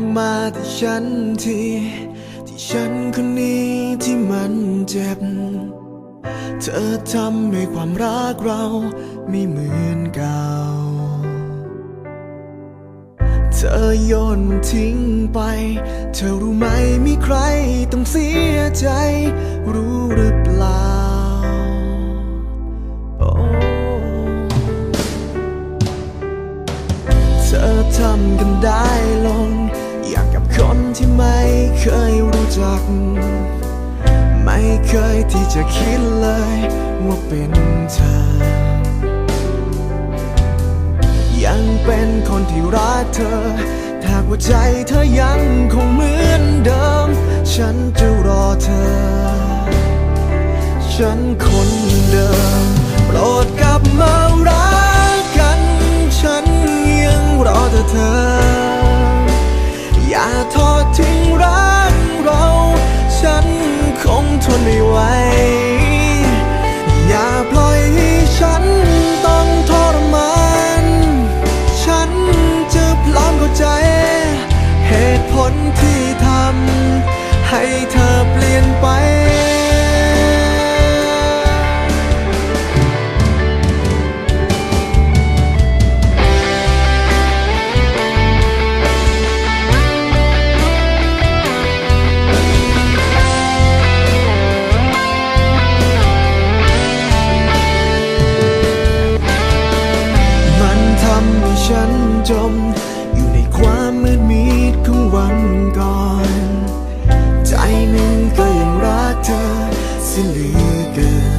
มองมาที่ฉันทีที่ฉันคนนี้ที่มันเจ็บ เธอทำให้ความรักเราไม่เหมือนเก่า เธอโยนทิ้งไป เธอรู้ไหมมีใครต้องเสียใจ รู้หรือเปล่าเธอทำกันได้ ที่ไม่เคยรู้จัก ไม่เคยที่จะคิดเลยว่าเป็นเธอ ยังเป็นคนที่รักเธอถ้าหัวใจเธอยังคงเหมือนเดิม ฉันจะรอเธอ ฉันคนเดิมโปรด จม อยู่ในความมืดมิดของวันก่อน ใจหนึ่งก็ยังรักเธอเสิเหลือเกิน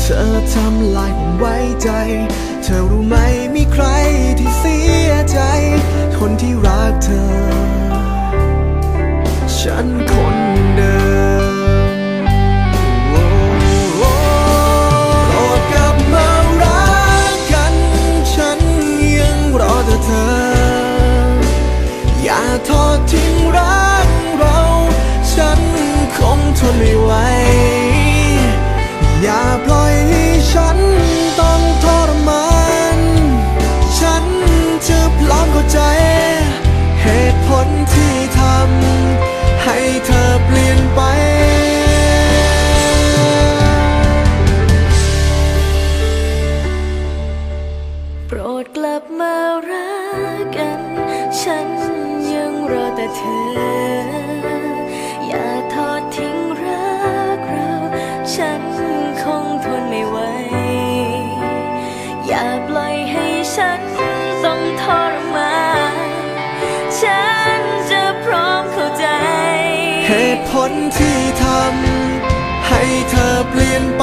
เธอทำลายผมไว้ใจ เธอรู้ไหมมีใครที่เสี แต่เธอ อย่าทอดทิ้งรักเรา ฉันคงทนไม่ไหว อย่าปล่อยให้ฉันต้องทรมานฉันจะพร้อมเข้าใจ เหตุผลที่ทำให้เธอเปลี่ยนไป